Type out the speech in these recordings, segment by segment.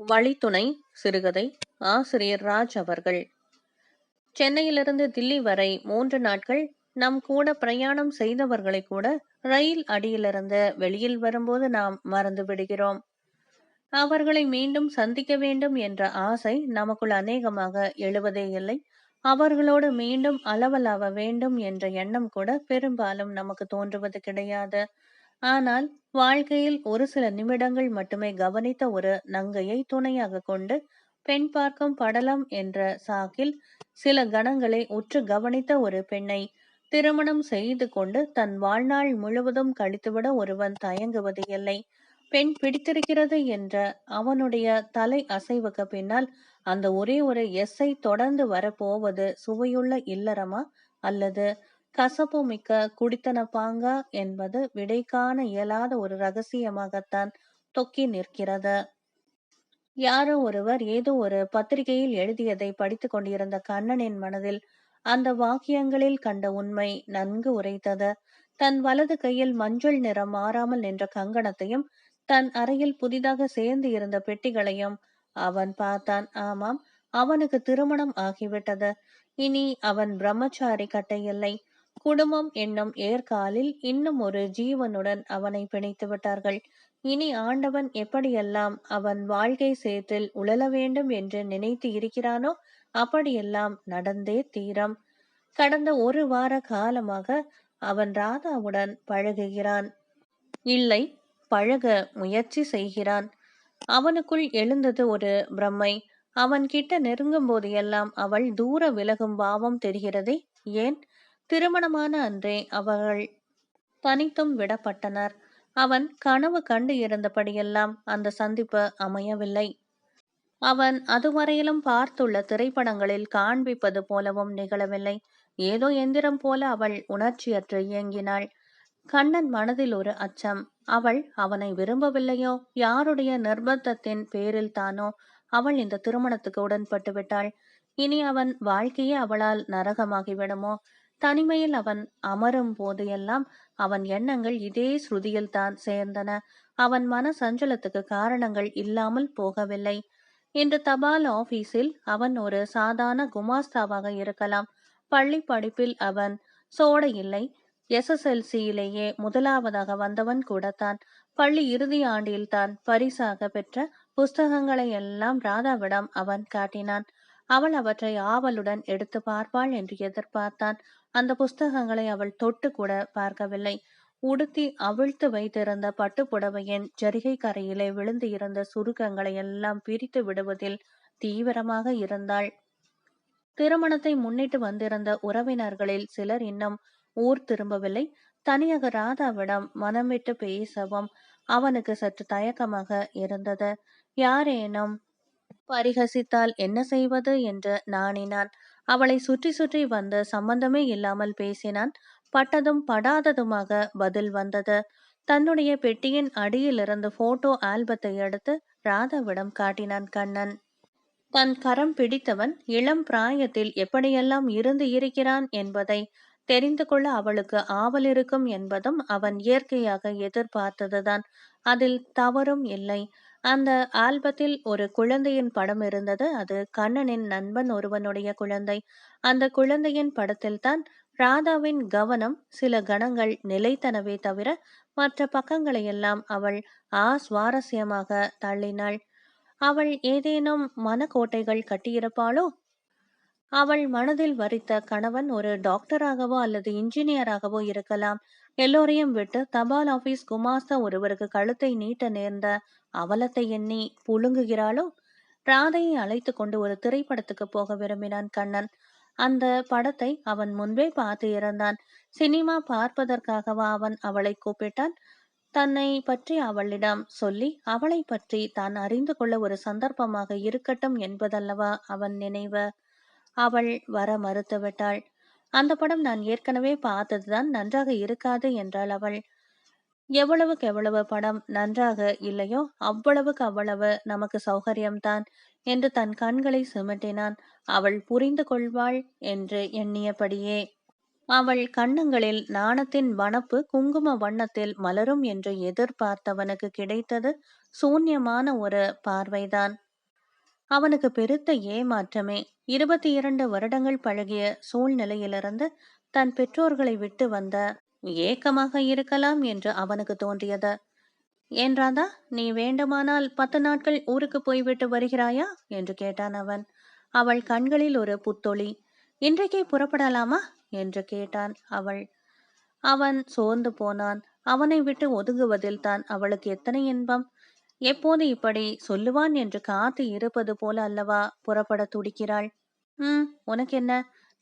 வழித்துணை சிறுகதை ஆசிரியர் ராஜ் அவர்கள். சென்னையிலிருந்து தில்லி வரை மூன்று நாட்கள் நம் கூட பிரயாணம் செய்தவர்களை கூட ரயில் அடியிலிருந்து வெளியில் வரும்போது நாம் மறந்து விடுகிறோம். அவர்களை மீண்டும் சந்திக்க வேண்டும் என்ற ஆசை நமக்குள் அநேகமாக எழுவதே இல்லை. அவர்களோடு மீண்டும் அளவலாவ வேண்டும் என்ற எண்ணம் கூட பெரும்பாலும் நமக்கு தோன்றுவது கிடையாது. ஆனால் வாழ்க்கையில் ஒரு சில நிமிடங்கள் மட்டுமே கவனித்த ஒரு நங்கையை துணையாக கொண்டு பெண் பார்க்கும் படலம் என்ற சாக்கில் சில கணங்களை உற்று கவனித்த ஒரு பெண்ணை திருமணம் செய்து கொண்டு தன் வாழ்நாள் முழுவதும் கழித்துவிட ஒருவன் தயங்குவது இல்லை. பெண் பிடித்திருக்கிறது என்ற அவனுடைய தலை அசைவுக்கு பின்னால் அந்த ஒரே ஒரு எஸ்ஐ தொடர்ந்து வரப்போவது சுவையுள்ள இல்லறமா அல்லது கசப்பு மிக்க குடித்தன பாங்கா என்பது விடை காண இயலாத ஒரு ரகசியமாகத்தான் தொக்கி நிற்கிறது. யாரோ ஒருவர் ஏதோ ஒரு பத்திரிகையில் எழுதியதை படித்துக் கொண்டிருந்த கண்ணனின் மனதில் அந்த வாக்கியங்களில் கண்ட உண்மை நன்கு உரைத்தது. தன் வலது கையில் மஞ்சள் நிறம் மாறாமல் நின்ற கங்கணத்தையும் தன் அறையில் புதிதாக சேர்ந்து இருந்த பெட்டிகளையும் அவன் பார்த்தான். ஆமாம் அவனுக்கு திருமணம் ஆகிவிட்டது. இனி அவன் பிரம்மச்சாரி கட்டையில்லை குடும்பம் என்னும் ஏற்காலில் இன்னும் ஒரு ஜீவனுடன் அவனை பிணைத்து விட்டார்கள். இனி ஆண்டவன் எப்படியெல்லாம் அவன் வாழ்க்கை சேற்றில் உழல வேண்டும் என்று நினைத்து இருக்கிறானோ அப்படியெல்லாம் நடந்தே தீரம். கடந்த ஒரு வார காலமாக அவன் ராதாவுடன் பழகுகிறான். இல்லை பழக முயற்சி செய்கிறான். அவனுக்குள் எழுந்தது ஒரு பிரம்மை. அவன் கிட்ட நெருங்கும் போது எல்லாம் அவள் தூர விலகும் பாவம் தெரிகிறதே ஏன்? திருமணமான அன்றே அவர்கள் தனித்தும் விடப்பட்டனர். அவன் கனவு கண்டு இருந்தபடியெல்லாம் அந்த சந்திப்பு அமையவில்லை. அவன் அதுவரையிலும் பார்த்துள்ள திரைப்படங்களில் காண்பிப்பது போலவும் நிகழவில்லை. ஏதோ எந்திரம் போல அவள் உணர்ச்சியற்று இயங்கினாள். கண்ணன் மனதில் ஒரு அச்சம். அவள் அவனை விரும்பவில்லையோ? யாருடைய நிர்பந்தத்தின் பேரில் தானோ? அவள் இந்த திருமணத்துக்கு உடன்பட்டு விட்டாள் இனி அவன் வாழ்க்கையே அவளால் நரகமாகிவிடுமோ? தனிமையில் அவன் அமரும் போது எல்லாம் அவன் எண்ணங்கள் இதே ஸ்ருதியில் தான் சேர்ந்தன. அவன் மன சஞ்சலத்துக்கு காரணங்கள் இல்லாமல் போகவில்லை. இன்று தபால் ஆபீஸில் அவன் ஒரு சாதாரண குமாஸ்தாவாக இருக்கலாம். பள்ளி படிப்பில் அவன் சோட இல்லை. எஸ்எஸ்எல்சியிலேயே முதலாவதாக வந்தவன் கூடத்தான் பள்ளி இறுதி ஆண்டில் தான் பரிசாக பெற்ற புஸ்தகங்களை எல்லாம் ராதாவிடம் அவன் காட்டினான். அவள் அவற்றை ஆவலுடன் எடுத்து பார்ப்பாள் என்று எதிர்பார்த்தான். அந்த புஸ்தகங்களை அவள் தொட்டு கூட பார்க்கவில்லை. உடுத்தி அவிழ்த்து வைத்திருந்த பட்டுப்புடவையின் ஜரிகை கரையிலே விழுந்து இருந்த சுருக்கங்களை எல்லாம் பிரித்து விடுவதில் தீவிரமாக இருந்தாள். திருமணத்தை முன்னிட்டு வந்திருந்த உறவினர்களில் சிலர் இன்னும் ஊர் திரும்பவில்லை. தனியாக ராதாவிடம் மனம் விட்டு பேசவும் அவனுக்கு சற்று தயக்கமாக இருந்தது. யாரேனும் பரிகசித்தால் என்ன செய்வது? என்று நாணினான். அவளை சுற்றி சுற்றி வந்து சம்பந்தமே இல்லாமல் பேசினான். பட்டதும் படாததுமாக பதில் வந்தது. தன்னுடைய பெட்டியின் அடியிலிருந்து போட்டோ ஆல்பத்தை எடுத்து ராதாவிடம் காட்டினான் கண்ணன். தன் கரம் பிடித்தவன் இளம் பிராயத்தில் எப்படியெல்லாம் இருந்து இருக்கிறான் என்பதை தெரிந்து கொள்ள அவளுக்கு ஆவல் இருக்கும் என்பதும் அவன் இயற்கையாக எதிர்பார்த்ததுதான். அதில் தவறும் இல்லை. அந்த ஆல்பத்தில் ஒரு குழந்தையின் படம் இருந்தது. அது கண்ணனின் நண்பன் ஒருவனுடைய குழந்தை. அந்த குழந்தையின் படத்தில்தான் ராதாவின் கவனம் சில கணங்கள் நிலைத்தனவே தவிர மற்ற பக்கங்களையெல்லாம் அவள் ஆ சுவாரஸ்யமாக தள்ளினாள். அவள் ஏதேனும் மனக்கோட்டைகள் கட்டியிருப்பாளோ? அவள் மனதில் வரித்த கணவன் ஒரு டாக்டராகவோ அல்லது இன்ஜினியராகவோ இருக்கலாம். எல்லோரையும் விட்டு தபால் ஆபீஸ் குமாஸ்தா ஒருவருக்கு கழுத்தை நீட்ட நேர்ந்த அவலத்தை எண்ணி புழுங்குகிறாளோ? ராதையை அழைத்து கொண்டு ஒரு திரைப்படத்துக்கு போக விரும்பினான் கண்ணன். அந்த படத்தை அவன் முன்பே பார்த்து இருந்தான் சினிமா பார்ப்பதற்காகவா அவன் அவளை கூப்பிட்டான்? தன்னை பற்றி அவளிடம் சொல்லி அவளை பற்றி தான் அறிந்து கொள்ள ஒரு சந்தர்ப்பமாக இருக்கட்டும் என்பதல்லவா அவன் நினைவு? அவள் வர மறுத்துவிட்டாள். அந்த படம் நான் ஏற்கனவே பார்த்ததுதான் நன்றாக இருக்காது என்றாள் அவள். எவ்வளவுக்கு எவ்வளவு படம் நன்றாக இல்லையோ அவ்வளவுக்கு அவ்வளவு நமக்கு சௌகரியம்தான் என்று தன் கண்களை சுமட்டினான். அவள் புரிந்து கொள்வாள் என்று எண்ணியபடியே. அவள் கண்ணங்களில் நாணத்தின் வனப்பு குங்கும வண்ணத்தில் மலரும் என்று எதிர்பார்த்தவனுக்கு கிடைத்தது சூன்யமான ஒரு பார்வைதான். அவனுக்கு பெருத்த ஏமாற்றமே இருபத்தி இரண்டு வருடங்கள் பழகிய சூழ்நிலையிலிருந்து தன் பெற்றோர்களை விட்டு வந்த ஏக்கமாக இருக்கலாம் என்று அவனுக்கு தோன்றியது. ஏன் ராதா நீ வேண்டுமானால் பத்து நாட்கள் ஊருக்கு போய்விட்டு வருகிறாயா? என்று கேட்டான் அவன். அவள் கண்களில் ஒரு புத்தொளி இன்றைக்கே புறப்படலாமா? என்று கேட்டான் அவள். அவன் சோர்ந்து போனான். அவனை விட்டு ஒதுங்குவதில் தான் அவளுக்கு எத்தனை இன்பம். எப்போது இப்படி சொல்லுவான் என்று காத்து இருப்பது போல அல்லவா? புறப்பட துடிக்கிறாள். ம் உனக்கு என்ன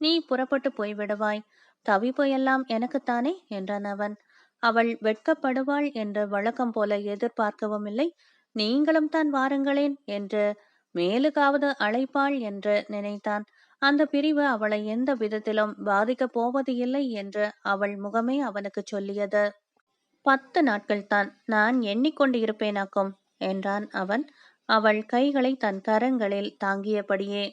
நீ புறப்பட்டு போய்விடுவாய் தவிப்பு எல்லாம் எனக்குத்தானே? என்றான் அவன். அவள் வெட்கப்படுவாள் என்று வழக்கம் போல எதிர்பார்க்கவும் இல்லை. நீங்களும் தான் வாருங்களேன் என்று மேலுக்காவது அழைப்பாள் என்று நினைத்தான். அந்த பிரிவு அவளை எந்த விதத்திலும் பாதிக்கப் போவது இல்லை என்று அவள் முகமே அவனுக்கு சொல்லியது. பத்து நாட்கள் தான் நான் எண்ணிக்கொண்டு இருப்பேனாக்கும் என்றான் அவன். அவள் கைகளை தன் கரங்களில் தாங்கியபடியே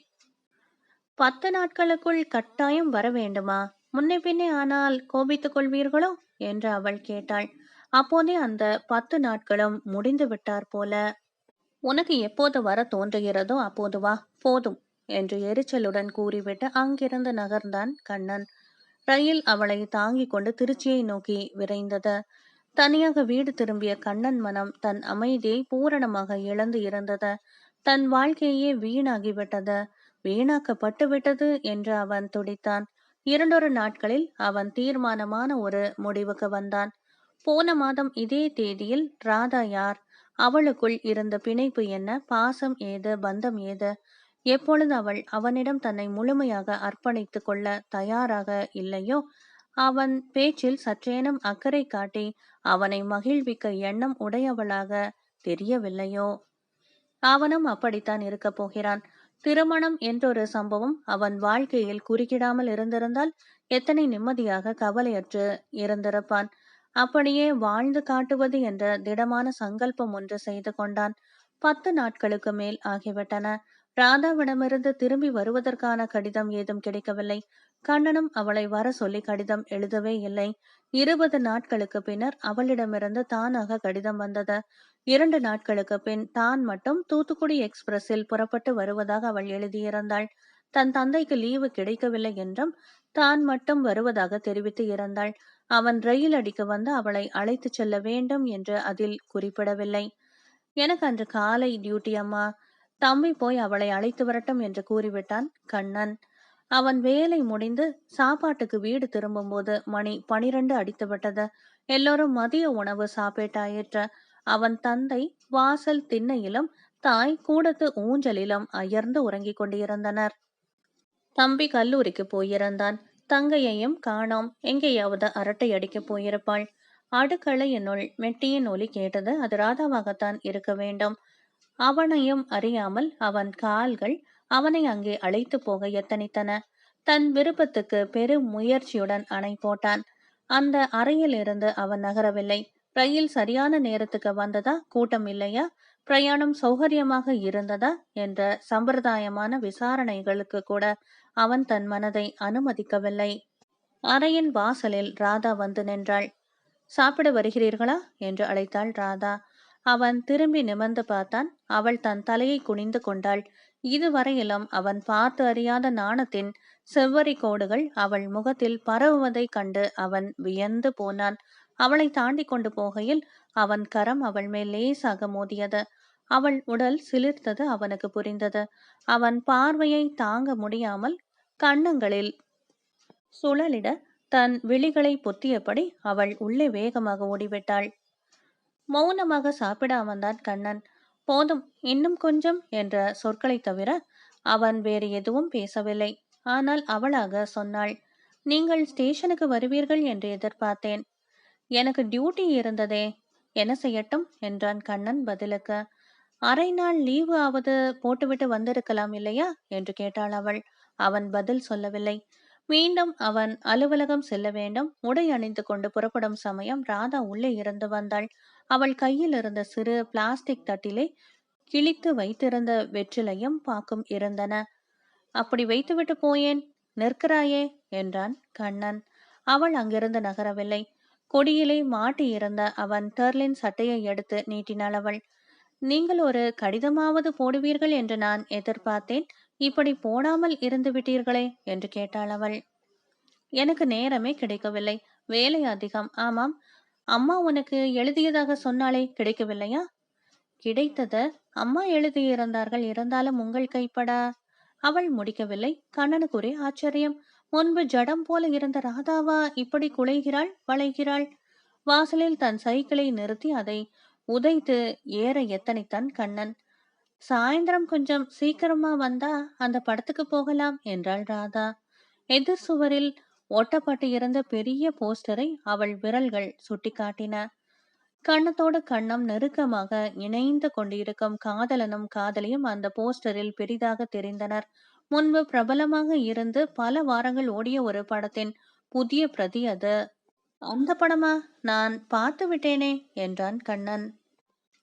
பத்து நாட்களுக்குள் கட்டாயம் வர வேண்டுமா? முன்னே பின்னே ஆனால் கோபித்துக் கொள்வீர்களோ? என்று அவள் கேட்டாள். அப்போதே அந்த பத்து நாட்களும் முடிந்து விட்டார் போல. உனக்கு எப்போது வர தோன்றுகிறதோ அப்போது வா போதும் என்று எரிச்சலுடன் கூறிவிட்டு அங்கிருந்து நகர்ந்தான் கண்ணன். ரயில் அவளை தாங்கிக் கொண்டு திருச்சியை நோக்கி விரைந்தது. தனியாக வீடு திரும்பிய கண்ணன் மனம் தன் அமைதியை பூரணமாக இழந்து இருந்தது. தன் வாழ்க்கையே வீணாகிவிட்டது. வீணாக்கப்பட்டு விட்டது என்று அவன் துடித்தான். இரண்டொரு நாட்களில் அவன் தீர்மானமான ஒரு முடிவுக்கு வந்தான். போன மாதம் இதே தேதியில் ராதா யார்? அவளுக்குள் இருந்த பிணைப்பு என்ன? பாசம் ஏது? பந்தம் ஏது? எப்பொழுது அவள் அவனிடம் தன்னை முழுமையாக அர்ப்பணித்துக் கொள்ள தயாராக இல்லையோ? அவன் பேச்சில் சற்றேனும் அக்கறை காட்டி அவனை மகிழ்விக்க எண்ணம் உடையவளாக தெரியவில்லையோ? அவனும் அப்படித்தான் இருக்கப் போகிறான். திருமணம் என்றொரு சம்பவம் அவன் வாழ்க்கையில் குறுக்கிடாமல் இருந்திருந்தால் எத்தனை நிம்மதியாக கவலையற்று இருந்திருப்பான். அப்படியே வாழ்ந்து காட்டுவது என்ற திடமான சங்கல்பம் ஒன்று செய்து கொண்டான். பத்து நாட்களுக்கு மேல் ஆகிவிட்டன. ராதாவிடமிருந்து திரும்பி வருவதற்கான கடிதம் ஏதும் கிடைக்கவில்லை. கண்ணனும் அவளை வர சொல்லி கடிதம் எழுதவே இல்லை. இருபது நாட்களுக்கு பின்னர் அவளிடமிருந்து தானாக கடிதம் வந்தது. இரண்டு நாட்களுக்கு பின் தான் மட்டும் தூத்துக்குடி எக்ஸ்பிரஸில் புறப்பட்டு வருவதாக அவள் எழுதியிருந்தாள். தன் தந்தைக்கு லீவு கிடைக்கவில்லை என்றும் தான் மட்டும் வருவதாக தெரிவித்து இருந்தாள். அவன் ரயில் அடிக்க வந்து அவளை அழைத்து செல்ல வேண்டும் என்று அதில் குறிப்பிடவில்லை. எனக்கு அன்று காலை டியூட்டி அம்மா. தம்பி போய் அவளை அழைத்து வரட்டும் என்று கூறிவிட்டான் கண்ணன். அவன் வேலை முடிந்து சாப்பாட்டுக்கு வீடு திரும்பும்போது மணி பனிரெண்டு அடித்து விட்டது எல்லோரும் மதிய உணவு சாப்பிட்டாயிற்று. அவன் தந்தை வாசல் திண்ணையிலும் தாய் கூடத்து ஊஞ்சலிலும் அயர்ந்து உறங்கிக் கொண்டிருந்தனர். தம்பி கல்லூரிக்கு போயிருந்தான். தங்கையையும் காணோம். எங்கேயாவது அரட்டை அடிக்கப் போயிருப்பாள். அடுக்களையினுள் மெட்டியின் ஒலி கேட்டது அது ராதாவாகத்தான் இருக்க வேண்டும். அவனையும் அறியாமல் அவன் கால்கள் அவனை அங்கே அழைத்து போக எத்தனித்தன. தன் விருப்பத்துக்கு பெரும் முயற்சியுடன் அணை போட்டான். அந்த அறையில் இருந்து அவன் நகரவில்லை. ரயில் சரியான நேரத்துக்கு வந்ததா கூட்டம் இல்லையா? பிரயாணம் சௌகரியமாக இருந்ததா? என்ற சம்பிரதாயமான விசாரணைகளுக்கு கூட அவன் தன் மனதை அனுமதிக்கவில்லை. அறையின் வாசலில் ராதா வந்து நின்றாள். சாப்பிட வருகிறீர்களா? என்று அழைத்தாள் ராதா. அவன் திரும்பி நிமிர்ந்து பார்த்தான். அவள் தன் தலையை குனிந்து கொண்டாள். இதுவரையிலும் அவன் பார்த்து அறியாத நாணத்தின் செவ்வரி கோடுகள் அவள் முகத்தில் பரவுவதைக் கண்டு அவன் வியந்து போனான். அவளை தாண்டி கொண்டு போகையில் அவன் கரம் அவள் மேல் லேசாக மோதியது. அவள் உடல் சிலிர்த்தது அவனுக்கு புரிந்தது. அவன் பார்வையை தாங்க முடியாமல் கண்ணங்களில் சுழலிட தன் விழிகளை பொத்தியபடி அவள் உள்ளே வேகமாக ஓடிவிட்டாள். மௌனமாக சாப்பிட அமர்ந்தான் கண்ணன். போதும் இன்னும் கொஞ்சம் என்ற சொற்களை தவிர அவன் வேறு எதுவும் பேசவில்லை. ஆனால் அவளாக சொன்னாள் நீங்கள் ஸ்டேஷனுக்கு வருவீர்கள் என்று எதிர்பார்த்தேன். எனக்கு டியூட்டி இருந்ததே. என்ன செய்யட்டும்? என்றான் கண்ணன் பதிலுக்கு. அரை நாள் லீவு ஆவது போட்டுவிட்டு வந்திருக்கலாம் இல்லையா? என்று கேட்டாள் அவள். அவன் பதில் சொல்லவில்லை. மீண்டும் அவன் அலுவலகம் செல்ல வேண்டும். உடை அணிந்து கொண்டு புறப்படும் சமயம் ராதா உள்ளே இருந்து வந்தாள். அவள் கையில் இருந்த சிறு பிளாஸ்டிக் தட்டிலே கிழித்து வைத்திருந்த வெற்றிலையும் பாக்கும் இருந்தன. அப்படி வைத்துவிட்டு போயேன்? நிற்கிறாயே? என்றான் கண்ணன். அவள் அங்கிருந்து நகரவில்லை. கொடியிலே மாட்டியிருந்த அவன் டெர்லின் சட்டையை எடுத்து நீட்டினாள் அவள். நீங்கள் ஒரு கடிதமாவது போடுவீர்கள் என்று நான் எதிர்பார்த்தேன். இப்படி போடாமல் இருந்து விட்டீர்களே என்று கேட்டாள் அவள். எனக்கு நேரமே கிடைக்கவில்லை. வேலை அதிகம். ஆமாம். அம்மா உனக்கு எழுதியதாக சொன்னாலே கிடைக்கவில்லையா? கிடைத்தது. அம்மா எழுதியிருந்தார்கள். இருந்தாலும் உங்கள் கைப்பட? அவள் முடிக்கவில்லை. கண்ணனுக்குரிய ஆச்சரியம். முன்பு ஜடம் போல இருந்த ராதாவா இப்படி குலைகிறாள் வளைகிறாள்? வாசலில் தன் சைக்கிளை நிறுத்தி அதை உதைத்து ஏற எத்தனைத்தான் கண்ணன்? சாயந்தரம் கொஞ்சம் சீக்கிரமா வந்தா அந்த படத்துக்கு போகலாம் என்றாள் ராதா. எதிர் சுவரில் ஒட்டப்பட்டு இருந்த பெரிய போஸ்டரை அவள் விரல்கள் சுட்டிக்காட்டின. கண்ணத்தோடு கண்ணம் நெருக்கமாக இணைந்து கொண்டிருக்கும் காதலனும் காதலியும் அந்த போஸ்டரில் பெரிதாக தெரிந்தனர். முன்பு பிரபலமாக இருந்து பல வாரங்கள் ஓடிய ஒரு படத்தின் புதிய பிரதி அது. அந்த படமா? நான் பார்த்து விட்டேனே என்றான் கண்ணன்.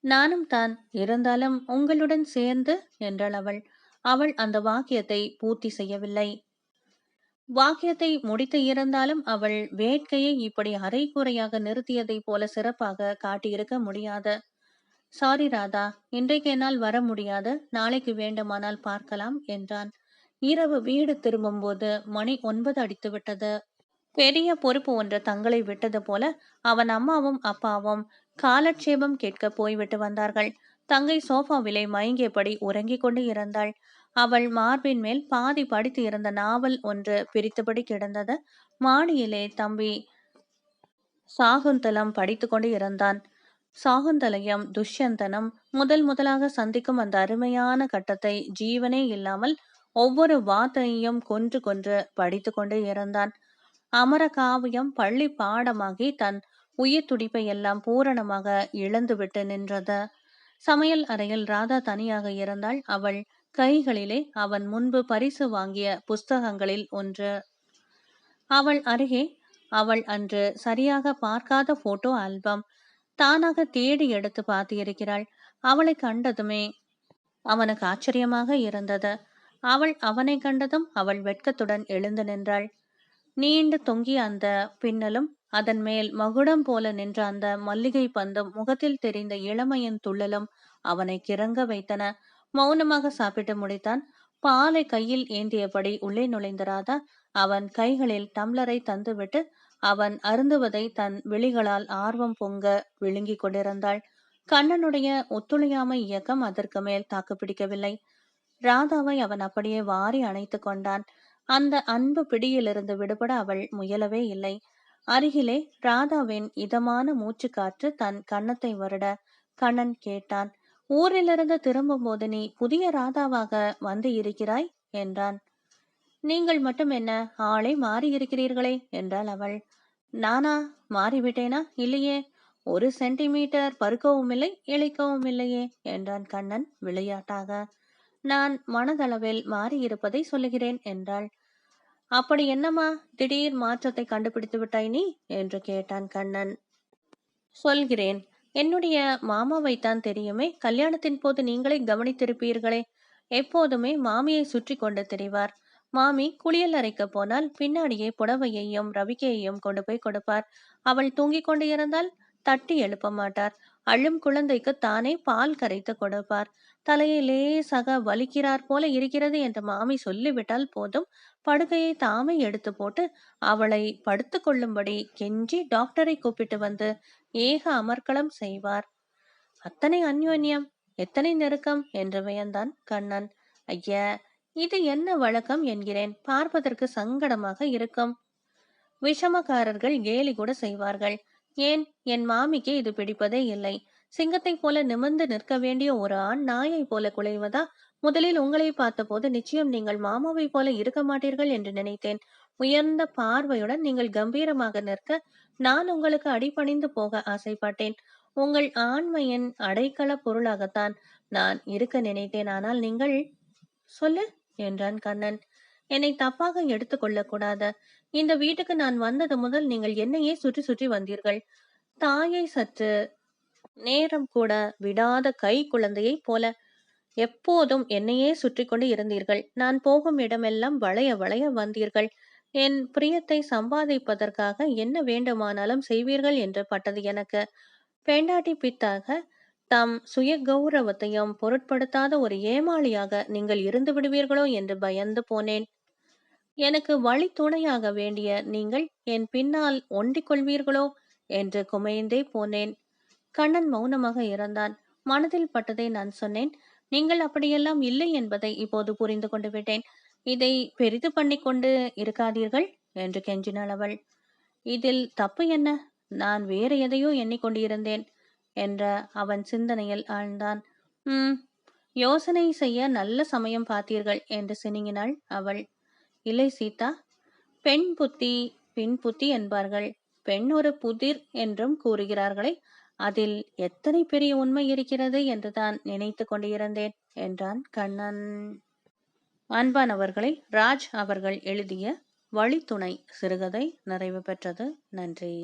நானும் தான் இருந்தாலும் உங்களுடன் சேர்ந்து என்றாள் அவள். அவள் அந்த வாக்கியத்தை பூர்த்தி செய்யவில்லை. வாக்கியத்தை முடித்து இருந்தாலும் அவள் வேட்கையை இப்படி அரைகுறையாக நிறுத்தியதைப் போல சிறப்பாக காட்டியிருக்க முடியாது. சாரி ராதா இன்றைக்கு என்னால் வர முடியாது. நாளைக்கு வேண்டுமானால் பார்க்கலாம் என்றான். இரவு வீடு திரும்பும்போது மணி ஒன்பது அடித்து விட்டது பெரிய பொறுப்பு ஒன்று தங்களை விட்டது போல அவன் அம்மாவும் அப்பாவும் காலட்சேபம் கேட்க போய்விட்டு வந்தார்கள். தங்கை சோஃபாவிலே மயங்கியபடி உறங்கிக் கொண்டு இருந்தாள். அவள் மார்பின் மேல் பாதி படித்து இருந்த நாவல் ஒன்று பிரித்தபடி கிடந்தது. மாடியிலே தம்பி சாகுந்தலம் படித்து கொண்டு இருந்தான். சாகுந்தலையும் துஷ்யந்தனும் முதல் முதலாக சந்திக்கும் அந்த அருமையான கட்டத்தை ஜீவனே இல்லாமல் ஒவ்வொரு வார்த்தையையும் கொன்று கொன்று படித்து கொண்டே இருந்தான். அமர காவியம் பள்ளி பாடமாகி தன் உயிர் துடிப்பை எல்லாம் பூரணமாக இழந்துவிட்டு நின்றது. சமையல் அறையில் ராதா தனியாக இருந்தால் அவள் கைகளிலே அவன் முன்பு பரிசு வாங்கிய புஸ்தகங்களில் ஒன்று. அவள் அருகே அவள் அன்று சரியாக பார்க்காத போட்டோ ஆல்பம் தானாக தேடி எடுத்து பார்த்திருக்கிறாள். அவளை கண்டதுமே அவனுக்கு ஆச்சரியமாக இருந்தது. அவள் அவனை கண்டதும் அவள் வெட்கத்துடன் எழுந்து நின்றாள். நீண்டு தொங்கிய அந்த பின்னலும் அதன் மேல் மகுடம் போல நின்ற அந்த மல்லிகை பந்தும் முகத்தில் தெரிந்த இளமையின் துள்ளலும் அவனை கிறங்க வைத்தன. மௌனமாக சாப்பிட்டு முடித்தான். பாலை கையில் ஏந்தியபடி உள்ளே நுழைந்த ராதா அவன் கைகளில் டம்ளரை தந்துவிட்டு அவன் அருந்துவதை தன் விழிகளால் ஆர்வம் பொங்க விழுங்கிக் கொண்டிருந்தாள். கண்ணனுடைய ஒத்துழையாமை இயக்கம் அதற்கு மேல் தாக்கு பிடிக்கவில்லை. ராதாவை அவன் அப்படியே வாரி அணைத்து கொண்டான். அந்த அன்பு பிடியிலிருந்து விடுபட அவள் முயலவே இல்லை. அருகிலே ராதாவின் இதமான மூச்சுக்காற்று தன் கன்னத்தை வருட கண்ணன் கேட்டான். ஊரிலிருந்து திரும்பும்போது நீ புதிய ராதாவாக வந்து இருக்கிறாய்? என்றான். நீங்கள் மட்டும் என்ன ஆளை மாறி இருக்கிறீர்களே என்றாள் அவள். நானா மாறிவிட்டேனா? இல்லையே. ஒரு சென்டிமீட்டர் பருக்கவும் இல்லை இழைக்கவும் இல்லையே என்றான் கண்ணன் விளையாட்டாக. நான் மனதளவில் மாறியிருப்பதை சொல்லுகிறேன் என்றாள். அப்படி என்னம்மா? திடீர் மாற்றத்தை கண்டுபிடித்து விட்டாய் நீ? என்று கேட்டான் கண்ணன். சொல்கிறேன். என்னுடைய மாமாவைத்தான் தெரியுமே. கல்யாணத்தின் போது நீங்களே கவனித்திருப்பீர்களே. எப்போதுமே மாமியை சுற்றி கொண்டு திரிவார். மாமி குளியல் அறைக்கு போனால் பின்னாடியே புடவையையும் ரவிக்கையையும் கொண்டு போய் கொடுப்பார். அவள் தூங்கிக் கொண்டு இருந்தால் தட்டி எழுப்ப மாட்டார். அழும் குழந்தைக்கு தானே பால் கரைத்து கொடுப்பார். தலையை லேசாக வலிக்கிறார் போல இருக்கிறது என்று மாமி சொல்லிவிட்டால் போதும். படுக்கையை தாமே எடுத்து போட்டு அவளை படுத்து கொள்ளும்படி கெஞ்சி டாக்டரை கூப்பிட்டு வந்து ஏக அமர்க்களம் செய்வார். அத்தனை அந்யோன்யம் எத்தனை நெருக்கம் என்று வியந்தான் கண்ணன். ஐயா இது என்ன வழக்கம் என்கிறேன். பார்ப்பதற்கு சங்கடமாக இருக்கும். விஷமக்காரர்கள் கேலி கூட செய்வார்கள். ஏன்? என் மாமிக்கு இது பிடிப்பதே இல்லை. சிங்கத்தைப் போல நிமிர்ந்து நிற்க வேண்டிய ஒரு ஆண் நாயை போல குலைவதா? முதலில் உங்களை பார்த்தபோது நிச்சயம் நீங்கள் மாமாவை போல இருக்க மாட்டீர்கள் என்று நினைத்தேன். உயர்ந்த பார்வையுடன் நீங்கள் கம்பீரமாக நிற்க நான் உங்களுக்கு அடிபணிந்து போக ஆசைப்பட்டேன். உங்கள் ஆண்மையின் அடைக்கல பொருளாகத்தான் நான் இருக்க நினைத்தேன். ஆனால் நீங்கள் சொல்லு என்றான் கண்ணன். என்னை தப்பாக எடுத்துக்கொள்ள கூடாது இந்த வீட்டுக்கு நான் வந்தது முதல் நீங்கள் என்னையே சுற்றி சுற்றி வந்தீர்கள். தாயை சற்று நேரம் கூட விடாத கை குழந்தையைப் போல. எப்போதும் என்னையே சுற்றி கொண்டு இருந்தீர்கள். நான் போகும் இடமெல்லாம் வளைய வளைய வந்தீர்கள். என் பிரியத்தை சம்பாதிப்பதற்காக என்ன வேண்டுமானாலும் செய்வீர்கள் என்று பட்டது எனக்கு. பெண்டாட்டி பித்தாக தம் சுய கௌரவத்தையும் பொருட்படுத்தாத ஒரு ஏமாளியாக நீங்கள் இருந்து விடுவீர்களோ என்று பயந்து போனேன். எனக்கு வழி துணையாக வேண்டிய நீங்கள் என் பின்னால் ஒண்டிக் கொள்வீர்களோ என்று குமைந்தே போனேன். கண்ணன் மௌனமாக இருந்தான் மனதில் பட்டதை நான் சொன்னேன். நீங்கள் அப்படியெல்லாம் இல்லை என்பதை இப்போது புரிந்து கொண்டு விட்டேன். இதை பெரிது பண்ணி கொண்டு இருக்காதீர்கள் என்று கெஞ்சினாள் அவள். இதில் தப்பு என்ன? நான் வேறு எதையோ எண்ணிக்கொண்டிருந்தேன் என்ற அவன் சிந்தனையில் ஆழ்ந்தான். ம் யோசனை செய்ய நல்ல சமயம் பார்த்தீர்கள் என்று சினுங்கினாள் அவள். இல்லை சீதா பெண் புத்தி பின் புத்தி என்பார்கள். பெண் ஒரு புதிர் என்றும் கூறுகிறார்களே. அதில் எத்தனை பெரிய உண்மை இருக்கிறது என்றுதான் நினைத்து கொண்டிருந்தேன் என்றான் கண்ணன். அன்பானவர்களை ராஜ் அவர்கள் எழுதிய வழித்துணை சிறுகதை நிறைவு பெற்றது. நன்றி.